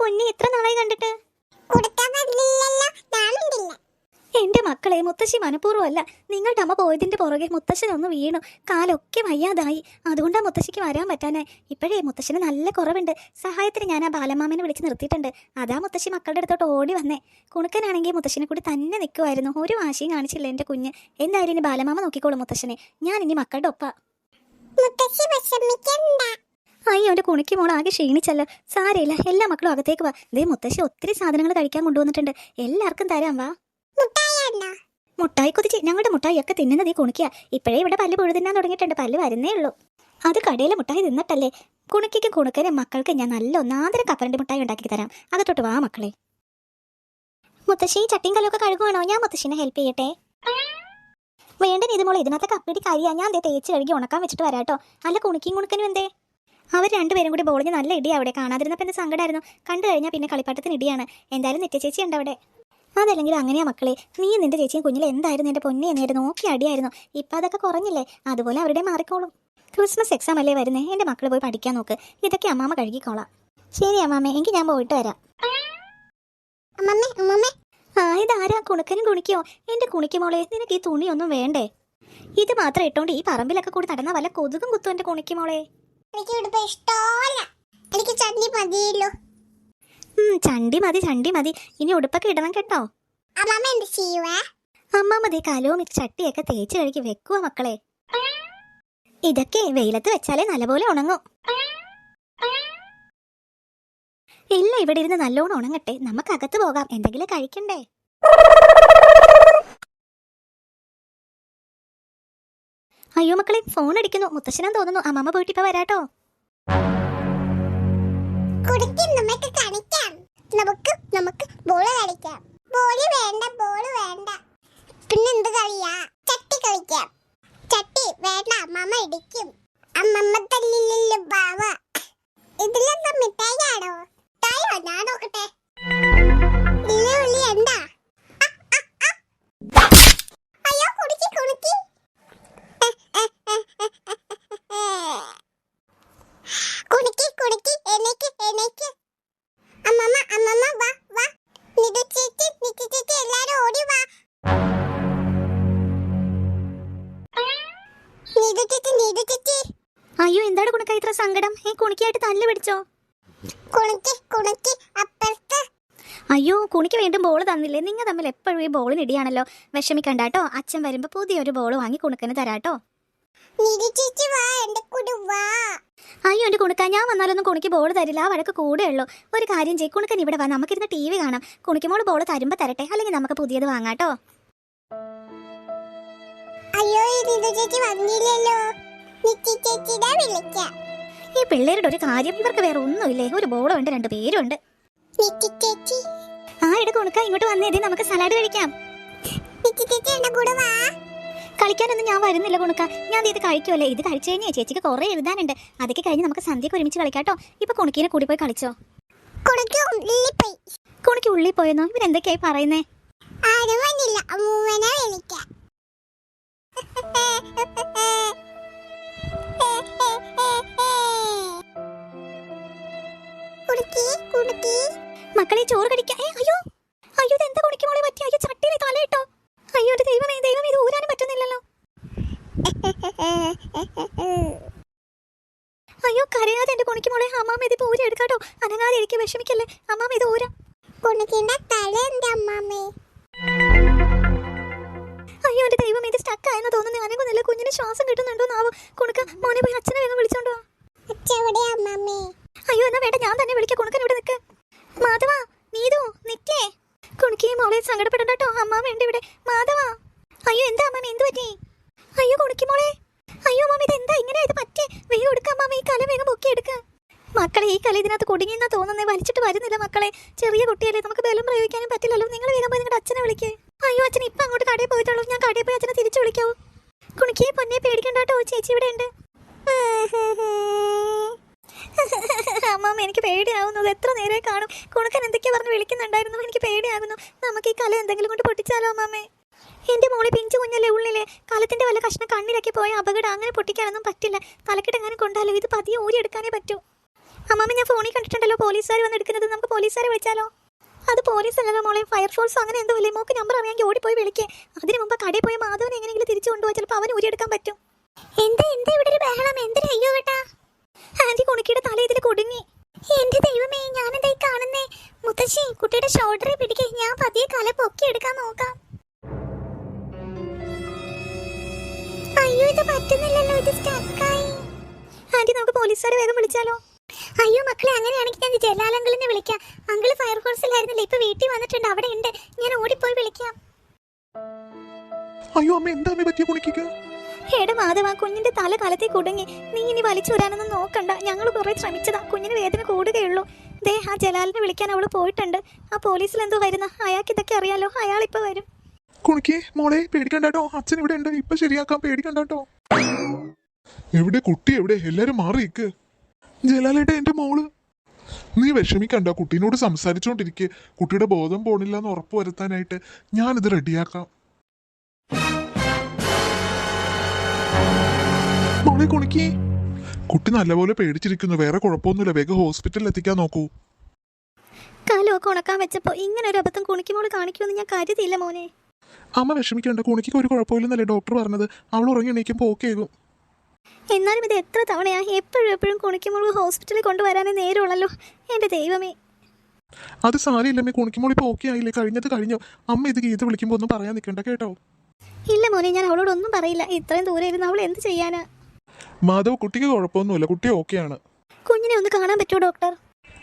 പൊന്നി എത്ര നാളായി കണ്ടിട്ട്? എന്റെ മക്കളെ മുത്തശ്ശി മനഃപൂർവം അല്ല നിങ്ങളുടെ അമ്മ പോയതിന്റെ പുറകെ മുത്തശ്ശൻ ഒന്ന് വീണു. കാലൊക്കെ വയ്യാതായി. അതുകൊണ്ടാ മുത്തശ്ശിക്ക് വരാൻ പറ്റാനായി ഇപ്പോഴേ മുത്തശ്ശന് നല്ല കുറവുണ്ട്. സഹായത്തിന് ഞാൻ ആ ബാലമാമനെ വിളിച്ച് നിർത്തിയിട്ടുണ്ട്. അതാ മുത്തശ്ശി മക്കളുടെ അടുത്തോട്ട് ഓടി വന്നേ. കുണുക്കനാണെങ്കിൽ മുത്തശ്ശിനെ കൂടി തന്നെ നിൽക്കുമായിരുന്നു. ഒരു വാശിയും കാണിച്ചില്ല എന്റെ കുഞ്ഞ്. എന്തായാലും ഇനി ബാലമാമ നോക്കിക്കോളൂ മുത്തശ്ശനെ. ഞാൻ ഇനി മക്കളുടെ ഒപ്പാ. മുത്തശ്ശി വിഷമിക്കണ്ട. അയ്യോ അവന്റെ കുണിക്ക് മോൾ ആകെ ക്ഷീണിച്ചല്ലോ. സാരയില്ല എല്ലാ മക്കളും അകത്തേക്ക് വാ. ദേ മുത്തശ്ശി ഒത്തിരി സാധനങ്ങൾ കഴിക്കാൻ കൊണ്ടുവന്നിട്ടുണ്ട്. എല്ലാവർക്കും തരാം വാ. മുട്ടായി കൊതിച്ച് ഞങ്ങളുടെ മുട്ടായി ഒക്കെ തിന്നുന്നത് ഈ കുണിക്കുക ഇപ്പോഴേ ഇവിടെ പല്ല് പുഴു തിന്നാൻ തുടങ്ങിയിട്ടുണ്ട്. പല്ല് വരുന്നേ ഉള്ളൂ. അത് കടയിലെ മുട്ടായി തിന്നിട്ടല്ലേ? കുണുക്കിക്കും കുണുക്കനും മക്കൾക്ക് ഞാൻ നല്ല ഒന്നാന്തരം കപ്പരണ്ടി മുട്ടായി ഉണ്ടാക്കി തരാം. അകത്തോട്ട് വാ മക്കളെ. മുത്തശ്ശി ചട്ടിയും കല്ലൊക്കെ കഴുകുവാണോ? ഞാൻ മുത്തശ്ശിനെ ഹെൽപ്പ് ചെയ്യട്ടെ. വേണ്ട നീതുമോളെ ഇതിനകത്ത് കപ്പിടി കരിയാ. ഞാൻ ദേ തേച്ച് കഴുകി ഉണക്കാൻ വെച്ചിട്ട് വരാട്ടോ. അല്ല കുണിക്കും കുണുക്കനും എന്തേ? അവർ രണ്ടുപേരും കൂടി ബോളിന് നല്ല ഇടി അവിടെ കാണാതിരുന്നപ്പോൾ എന്റെ സങ്കടമായിരുന്നു കണ്ടു കഴിഞ്ഞാൽ പിന്നെ കളിപ്പാട്ടത്തിന് ഇടിയാണ്. എന്തായാലും നിറ്റ ചേച്ചി ഉണ്ട് അവിടെ. അതല്ലെങ്കിൽ അങ്ങനെയാ മക്കളെ നീ നിന്റെ ചേച്ചിയും കുഞ്ഞിൽ എന്തായിരുന്നു എന്റെ പൊന്നെ എന്നായിരുന്നു നോക്കി അടിയായിരുന്നു. ഇപ്പൊ അതൊക്കെ കുറഞ്ഞില്ലേ? അതുപോലെ അവരുടെ മാറിക്കോളും. ക്രിസ്മസ് എക്സാം അല്ലേ വരുന്നേ? എന്റെ മക്കൾ പോയി പഠിക്കാൻ നോക്ക്. ഇതൊക്കെ അമ്മാമ്മ കഴുകിക്കോളാം. ശരി അമ്മാമ്മ എങ്കിൽ ഞാൻ പോയിട്ട് വരാം. അമ്മമ്മേ അമ്മമ്മേ. ആ ഇതാരാ? കുണുക്കനും കുണിക്കോ? എന്റെ കുണിക്കുമോളെ നിനക്ക് ഈ തുണിയൊന്നും വേണ്ടേ? ഇത് മാത്രം ഇട്ടോണ്ട് ഈ പറമ്പിലൊക്കെ കൂടി നടന്ന വല്ല കൊതുകും കുത്തും എന്റെ കുണിക്ക് മോളെ. എനിക്ക് ഉടുപ്പ് ഇഷ്ടമല്ല എനിക്ക് ചണ്ടി മതിയല്ലോ. ചണ്ടി മതി ചണ്ടി മതി. ഇനി ഉടുപ്പൊക്കെ ഇടണം കേട്ടോ. അമ്മമ്മ എന്ത് ചെയ്യുവേ? അമ്മമ്മ ദേ കലവും ചട്ടിയൊക്കെ തേച്ച് കഴുകി വെക്കുക മക്കളെ. ഇതൊക്കെ വെയിലത്ത് വെച്ചാലേ നല്ലപോലെ ഉണങ്ങൂ. ഇല്ല ഇവിടെ ഇരുന്ന് നല്ലോണം ഉണങ്ങട്ടെ. നമുക്ക് അകത്ത് പോകാം. എന്തെങ്കിലും കഴിക്കണ്ടേ? അയ്യോ മക്കളെ ഫോൺ അടിക്കുന്നു. മുത്തശ്ശനാൻ തോന്നുന്നു. അമ്മമ്മ പോയിട്ട് ഇപ്പൊ വരാട്ടോ. നമുക്ക് നമുക്ക് ബോൾ കളിക്കാം. ബോളി വേണ്ട ബോൾ വേണ്ട. അയ്യോ എന്താണ് കുണക്ക ഇത്ര സങ്കടം? ഏ കുണിക്കായിട്ട് തല്ല് പിടിച്ചോ? കുണക്കി കുണക്കി അപ്പുറത്ത്. അയ്യോ കുണിക്ക് വീണ്ടും ബോൾ തന്നില്ലേ? നിങ്ങൾ തമ്മിൽ എപ്പോഴും ഈ ബോളിന് ഇടിയാണല്ലോ. വിഷമിക്കണ്ടാട്ടോ അച്ഛൻ വരുമ്പോ പുതിയൊരു ബോൾ വാങ്ങി കുണുക്കന് തരാട്ടോ അയ്യോ എന്റെ കുണുക്ക ഞാൻ വന്നാലൊന്നും കുണിക്ക് ബോൾ തരില്ല. ആ വഴക്ക് കൂടെ ഉള്ളൂ. ഒരു കാര്യം ചെയ്യ്. കുണുക്കൻ ഇവിടെ വാ. നമുക്കിരുന്ന് ടി വി കാണാം. കുണിക്കുമ്പോൾ ബോൾ തരുമ്പോ തരട്ടെ. അല്ലെങ്കിൽ നമുക്ക് പുതിയത് വാങ്ങാട്ടോ അയ്യോ ചേച്ചി വന്നില്ലല്ലോ. ഈ പിള്ളേരുടെ ഒരു കാര്യം ഇവർക്ക് വേറെ ഒന്നുമില്ലേ? ഒരു ബോളും ഉണ്ട് രണ്ട് പേരും ഉണ്ട് ആ ഇട കുണുക്ക ഇങ്ങോട്ട് വന്നേതേ നമുക്ക് സലാഡ് കഴിക്കാം. കളിക്കാനൊന്നും ഞാൻ വരുന്നില്ല കൊണുക്ക ഞാൻ ഇത് കഴിക്കുമല്ലേ ഇത് കഴിച്ചു കഴിഞ്ഞാൽ ചേച്ചിക്ക് കുറെ എഴുതാനുണ്ട്. അതൊക്കെ കഴിഞ്ഞ് നമുക്ക് സന്ധ്യക്ക് ഒരുമിച്ച് കളിക്കാട്ടോ ഇപ്പൊ കുണുക്കീനെ കൂടി പോയി കളിച്ചോ? കുണിക്ക് ഉള്ളിൽ പോയെന്നോ? ഇവരെന്തൊക്കെയായി പറയുന്നേ? ആരും വന്നില്ല. വിളിക്കാം. കുടുക്കി കുടുക്കി മക്കളെ ചോറ് കടിക്കാൻ അയ്യോ അയ്യോ ഇത് എന്താ കുടിക്കും മോളെ പറ്റി അയ്യോ ചട്ടിയിലെ തലയിട്ടോ അയ്യോ എന്റെ ദൈവമേ ദൈവം ഇത് ഊരാനും പറ്റുന്നില്ലല്ലോ. അയ്യോ കരയാതെ എന്റെ കുണിക്ക് മോളെ അമ്മാമ ഇതിപ്പോ ഊരെടുക്കാട്ടോ അനങ്ങാതെ എനിക്ക് വിഷമിക്കല്ലേ. അമ്മാമ ഇത് ഊരാ. കുണുക്കിന്റെ തല എന്റെ അമ്മാമ്മേ അയ്യോ എന്റെ ദൈവം ഇത് സ്റ്റക്ക് ആയെന്ന് തോന്നുന്നു. അനങ്ങുന്നില്ല കുഞ്ഞിന് ശ്വാസം കിട്ടുന്നുണ്ടോ നാവ് കുണുക്ക മോനെ പോയി അച്ഛനെ വേഗം വിളിച്ചോണ്ടോ അയ്യോ എന്നാ വേണ്ട ഞാൻ തന്നെ വിളിക്കാം. കുണുക്കൻ ഇവിടെ നിൽക്ക് മാധവ നീതു നിക്കേ. കുണുക്കിയും മോളെ സങ്കടപ്പെടണ്ടോ അമ്മാമ ഉണ്ട് ഇവിടെ. മാധവ. അയ്യോ എന്താ അമ്മാമ എന്ത് പറ്റി? അയ്യോ കുണുക്കി മോളെ. അയ്യോ മാമ ഇത് എന്താ ഇങ്ങനെ ഇത് പറ്റേ വേഗം എടുക്കാം മാമ ഈ കല വേഗം പൊക്കി എടുക്ക. മക്കളെ ഈ കല ഇതിനകത്ത് കുടുങ്ങിയെന്നാ തോന്നുന്നേ. വലിച്ചിട്ട് വരുന്നില്ല മക്കളെ. ചെറിയ കുട്ടിയല്ലേ നമുക്ക് ബലം പ്രയോഗിക്കാനും പറ്റില്ലല്ലോ. നിങ്ങൾ വേഗം പോയി നിങ്ങളുടെ അച്ഛനെ വിളിക്കേ. അയ്യോ അച്ഛൻ ഇപ്പൊ അങ്ങോട്ട് കടയിൽ പോയിട്ടുള്ളൂ ഞാൻ കടയിൽ പോയി അച്ഛനെ തിരിച്ചു വിളിക്കാവൂ. കുണുക്കിയെ പൊന്നെ പേടിക്കണ്ട ചേച്ചി ഇവിടെ ഉണ്ട്. അമ്മാമ്മ എനിക്ക് പേടിയാവുന്നു. ഇത് എത്ര നേരെ കാണും. കുണുക്കൻ എന്തൊക്കെയാ പറഞ്ഞ് വിളിക്കുന്നുണ്ടായിരുന്നു? എനിക്ക് പേടിയാകുന്നു. നമുക്ക് ഈ കല എന്തെങ്കിലും കൊണ്ട് പൊട്ടിച്ചാലോ അമ്മാമ്മേ? എന്റെ മോളെ പിഞ്ചു കുഞ്ഞല്ലേ ഉള്ളിലെ. കലത്തിന്റെ വല്ല കഷ്ണം കണ്ണിലൊക്കെ പോയ അപകടം അങ്ങനെ പൊട്ടിക്കാനൊന്നും പറ്റില്ല. തലക്കിട്ടെങ്ങനെ കൊണ്ടാലോ? ഇത് പതിയെ ഊരിയെടുക്കാനേ പറ്റൂ. അമ്മാമ്മ ഞാൻ ഫോണിൽ കണ്ടിട്ടുണ്ടല്ലോ പോലീസുകാർ വന്ന് എടുക്കുന്നത്. നമുക്ക് പോലീസുകാരെ വിളിച്ചാലോ? അത് പോലീസ് അല്ലല്ലോ മോളെ. ഫയർഫോഴ്സ് അങ്ങനെ എന്തോ ഇല്ലേ മോക്ക് നമ്പർ അറിയാമെങ്കിൽ ഓടിപ്പോയി വിളിക്കേ. അതിന് മുമ്പ് കടയിൽ പോയി മാധവനെ എങ്ങനെയെങ്കിലും തിരിച്ചു കൊണ്ടുപോയി ചിലപ്പോൾ അവൻ ഊരിയെടുക്കാൻ പറ്റും. എന്താ എന്താ ഇവിടെ ഒരു ബഹളം? എന്തിനാ അയ്യോ കേട്ടാ ആന്റി കുണുക്കിയുടെ തല ഇതിൽ കുടുങ്ങി. എന്റെ ദൈവമേ ഞാൻ ഞാനെന്തായി കാണുന്നേ? മുത്തശ്ശി കുട്ടിയുടെ ഷോൾഡറിൽ പിടിക്കേ. ഞാൻ പതിയെ കല പൊക്കി എടുക്കാൻ നോക്കാം. അയ്യോ ഇത് പറ്റുന്നില്ലല്ലോ. ഇത് സ്റ്റക്കായി ആന്റി നമുക്ക് പോലീസുകാരെ വേഗം വിളിച്ചാലോ? അയ്യോ മക്കളെ അങ്ങനെയാണെങ്കിൽ ഞാൻ ജലാൽ അങ്കിളിനെ വിളിക്കാം. അങ്കിൾ ഫയർഫോഴ്സിലായിരുന്നില്ല ഇപ്പൊ വീട്ടിൽ വന്നിട്ടുണ്ട് അവിടെ ഉണ്ട് ഞാൻ ഓടിപ്പോയി വിളിക്കാം. അയ്യോ അമ്മ എന്താ അമ്മ പറ്റിയ കുണിക്കുക എടാ മാധവ കുഞ്ഞിന്റെ തല കലത്തി കുടുങ്ങി. നീ ഇനി വലിച്ചു വരാനൊന്നും നോക്കണ്ട. ഞങ്ങൾ കുറെ ശ്രമിച്ചതാ. കുഞ്ഞിന് വേദന കൂടുകയുള്ളൂ. ദേ ആ ജലാലിനെ വിളിക്കാൻ അവൾ പോയിട്ടുണ്ട്. ആ പോലീസിൽ എന്തോ വരുന്ന? അയാൾക്ക് ഇതൊക്കെ അറിയാലോ. അയാൾ ഇപ്പൊ വരും. കുണിക്ക് മോളെ പേടിക്കണ്ടോ അച്ഛൻ ഇവിടെ ഉണ്ട്. ഇപ്പൊ ശരിയാക്കാം. പേടിക്കണ്ടോ എവിടെ കുട്ടി? എവിടെ? എല്ലാരും മാറി ജലാലേട്ട എന്റെ മോൾ. നീ വിഷമിക്കണ്ട കുട്ടീനോട് സംസാരിച്ചോണ്ടിരിക്കെ. കുട്ടിയുടെ ബോധം പോണില്ല എന്ന് ഉറപ്പ് വരുത്താനായിട്ട് ഞാനിത് റെഡിയാക്കാം. മോളെ കുണിക്കി. കുട്ടി നല്ലപോലെ പേടിച്ചിരിക്കുന്നു. വേറെ കുഴപ്പമൊന്നുമില്ല. വേഗം ഹോസ്പിറ്റലിൽ എത്തിക്കാൻ നോക്കൂ. കാലമൊക്കെ ഉണക്കാൻ വെച്ചപ്പോ ഇങ്ങനെ ഒരു അബദ്ധം കുണിക്കുമോൾ കാണിക്കുമെന്ന് ഞാൻ കരുതിയില്ല മോനെ. അമ്മ വിഷമിക്കണ്ട. കുണിക്ക് ഒരു കുഴപ്പമില്ലെന്നല്ലേ ഡോക്ടർ പറഞ്ഞത്? അവൾ ഉറങ്ങി എണീക്കുമ്പോൾ ഓക്കെ ആകും. എന്നാലും ഇത് എത്ര തവണയാ എപ്പോഴും എപ്പോഴും കുണിക്കുമ്പോൾ ഹോസ്പിറ്റലിൽ കൊണ്ടുവരാനേ നേരമുള്ളല്ലോ. എന്റെ ദൈവമേ. അത് സാരിയില്ലമ്മേ കുണിക്കുമ്പോൾ ഇപ്പോൾ ഓക്കെ ആയില്ലേ? കഴിഞ്ഞത് കഴിഞ്ഞു? അമ്മ ഇത് ഗീത വിളിക്കുമ്പോൾ ഒന്നും പറയാൻ നിൽക്കണ്ട കേട്ടോ. ഇല്ല മോനെ ഞാൻ അവളോട് ഒന്നും പറയില്ല. ഇത്രയും ദൂരെ ഇരുന്ന് അവൾ എന്ത് ചെയ്യാനാ? മാധവ് കുട്ടിക്ക് കുഴപ്പമൊന്നുമില്ല. കുട്ടി ഓക്കെ ആണ്. കുഞ്ഞിനെ ഒന്ന് കാണാൻ പറ്റുമോ ഡോക്ടർ?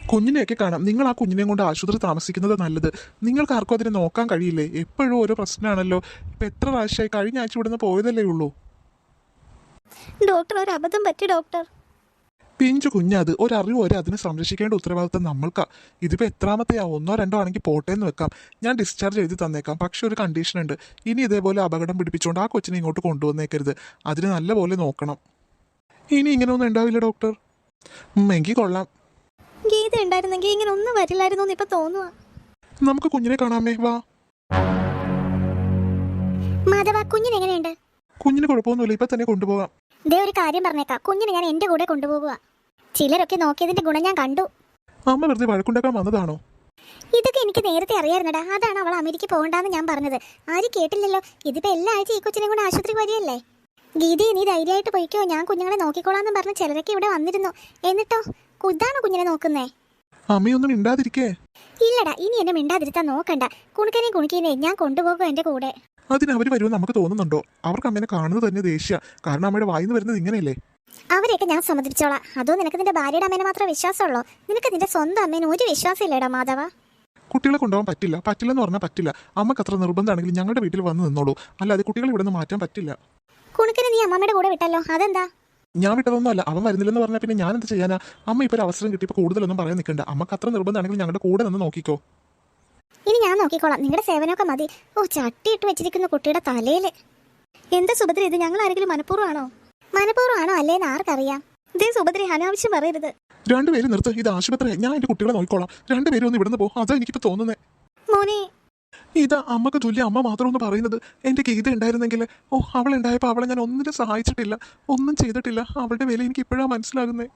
കുഞ്ഞിനെയൊക്കെ കാണാം. നിങ്ങൾ ആ കുഞ്ഞിനെ കൊണ്ട് ആശുപത്രി താമസിക്കുന്നത് നല്ലത്. നിങ്ങൾക്ക് ആർക്കും അതിനെ നോക്കാൻ കഴിയില്ലേ? എപ്പോഴും ഓരോ പ്രശ്നമാണല്ലോ. ഇപ്പൊ എത്ര പ്രാവശ്യമായി? കഴിഞ്ഞ ആഴ്ച ഇവിടുന്ന് പോയതല്ലേ ഉള്ളൂ. ഡോക്ടർ ഒരു അബദ്ധം പറ്റി ഡോക്ടർ. പിഞ്ചു കുഞ്ഞത് ഒരറിവ് വരെ അതിനെ സംരക്ഷിക്കേണ്ട ഉത്തരവാദിത്തം നമ്മൾക്കാ. ഇതിപ്പോ എത്രാമത്തെയാ? ഒന്നോ രണ്ടോ ആണെങ്കിൽ പോട്ടെ എന്ന് വെക്കാം. ഞാൻ ഡിസ്ചാർജ് എഴുതി തന്നേക്കാം. പക്ഷെ ഒരു കണ്ടീഷൻ ഉണ്ട്. ഇനി ഇതേപോലെ അപകടം പിടിപ്പിച്ചുകൊണ്ട് ആ കൊച്ചിനെ ഇങ്ങോട്ട് കൊണ്ടുവന്നേക്കരുത്. അതിന് നല്ലപോലെ നോക്കണം. ഇനി ഇങ്ങനെ ഒന്നും ഉണ്ടാവില്ല ഡോക്ടർ. എങ്കിൽ കൊള്ളാം. ഗീത ഉണ്ടായിരുന്നെങ്കിൽ ഇങ്ങനെ ഒന്നും വരില്ലായിരുന്നു എന്ന് ഇപ്പൊ തോന്നുക നമുക്ക് കുഞ്ഞിനെ കാണാമേ. വാ. മാധവ കുഞ്ഞിന് എങ്ങനെയുണ്ട്? കുഞ്ഞിന് കുഴപ്പമൊന്നുമില്ല. ഇപ്പൊ തന്നെ കൊണ്ടുപോകാം. ഇതേ ഒരു കാര്യം പറഞ്ഞേക്കാം. കുഞ്ഞിനെ ഞാൻ എന്റെ കൂടെ കൊണ്ടുപോകുക ചിലരൊക്കെ നോക്കിയതിന്റെ ഗുണം ഞാൻ കണ്ടു. അമ്മ വെറുതെ വഴക്കുണ്ടാക്കാൻ വന്നതാണോ? ഇതൊക്കെ എനിക്ക് നേരത്തെ അറിയാറുണ്ടാ അതാണ് അവൾ അമേരിക്ക പോകണ്ടെന്ന് ഞാൻ പറഞ്ഞത്. ആരും കേട്ടില്ലല്ലോ. ഇതിപ്പോ എല്ലാ ആഴ്ച ഈ കൊച്ചിനെ കൊണ്ട് ആശുപത്രി വരികയല്ലേ ഗീതി നീ ധൈര്യമായിട്ട് പോയിക്കോ. ഞാൻ കുഞ്ഞുങ്ങളെ നോക്കിക്കോളാന്ന് പറഞ്ഞ ചിലരൊക്കെ ഇവിടെ വന്നിരുന്നു. എന്നിട്ടോ? ഇതാണോ കുഞ്ഞിനെ നോക്കുന്നേ? അമ്മയൊന്നും ഇണ്ടാതിരിക്കേ ഇല്ലടാ ഇനി എന്നെ മിണ്ടാതിരുത്താൻ നോക്കണ്ട. കുണുക്കനെയും കുണുക്കിനെയും ഞാൻ കൊണ്ടുപോകും എന്റെ കൂടെ. അതിന് അവർ വരുമെന്ന് നമുക്ക് തോന്നുന്നുണ്ടോ? അവർക്ക് അമ്മേനെ കാണുന്നത് തന്നെ ദേഷ്യ. കാരണം അമ്മയുടെ വായിന്ന് വരുന്നത് ഇങ്ങനെയല്ലേ? അവരെയൊക്കെ ഞാൻ സമ്മതിച്ചോളാം അതോ നിനക്ക് നിന്റെ ഭാര്യയുടെ അമ്മേനെ മാത്രമേ വിശ്വാസമുള്ളൂ? നിനക്ക് നിന്റെ സ്വന്തം അമ്മേനെ ഒരു വിശ്വാസമില്ലേടാ മാധവ. കുട്ടികളെ കൊണ്ടുപോകാൻ പറ്റില്ല. പറ്റില്ല എന്ന് പറഞ്ഞാൽ പറ്റില്ല. അമ്മയ്ക്ക് അത്ര നിർബന്ധമാണെങ്കിൽ ഞങ്ങളുടെ വീട്ടിൽ വന്ന് നിന്നോളൂ. അല്ലാതെ കുട്ടികളെ ഇവിടെ നിന്ന് മാറ്റാൻ പറ്റില്ല. കുണുക്കനെ നീ അമ്മയുടെ കൂടെ വിട്ടല്ലോ. അതെന്താ? ഞാൻ വിട്ടതൊന്നും അല്ല അവൻ വരുന്നില്ലെന്ന് പറഞ്ഞാൽ പിന്നെ ഞാൻ എന്ത് ചെയ്യാനാ? അമ്മ ഇപ്പോൾ ഒരു അവസരം കിട്ടിയപ്പോൾ കൂടുതലൊന്നും പറയാൻ നിൽക്കണ്ട അമ്മയ്ക്ക് അത്ര നിർബന്ധമാണെങ്കിൽ ഞങ്ങളുടെ കൂടെ നിന്ന് നോക്കിക്കോ. ഇനി ഞാൻ നോക്കിക്കോളാം. നിങ്ങളുടെ സേവനമൊക്കെ മതി. ഓ ചട്ടിയിട്ട് വെച്ചിരിക്കുന്ന കുട്ടിയുടെ തലയിൽ. എന്താ സുഭദ്ര ഇത് ഞങ്ങൾ ആരെങ്കിലും മനഃപൂർവമാണോ? മനഃപൂർവമാണോ അല്ലേന്ന് ആർക്കറിയാം? ഇതേ സുഭദ്ര അനാവശ്യം പറയരുത്. രണ്ടുപേരും നിർത്ത്. ഇത് ആശുപത്രി. ഞാൻ എന്റെ കുട്ടികളെ നോക്കിക്കോളാം. രണ്ടുപേരും ഒന്ന് ഇവിടുന്ന് പോകും അതാ എനിക്കിപ്പോ തോന്നുന്നേ. മോനെ. ഇതാ അമ്മയ്ക്ക് തുല്യ അമ്മ മാത്രം ഒന്ന് പറയുന്നത്. എന്റെ ഗീത ഉണ്ടായിരുന്നെങ്കിൽ ഓ അവൾ ഉണ്ടായപ്പോൾ അവളെ ഞാൻ ഒന്നിനും സഹായിച്ചിട്ടില്ല. ഒന്നും ചെയ്തിട്ടില്ല. അവളുടെ വില എനിക്ക് ഇപ്പോഴാ മനസ്സിലാകുന്നത്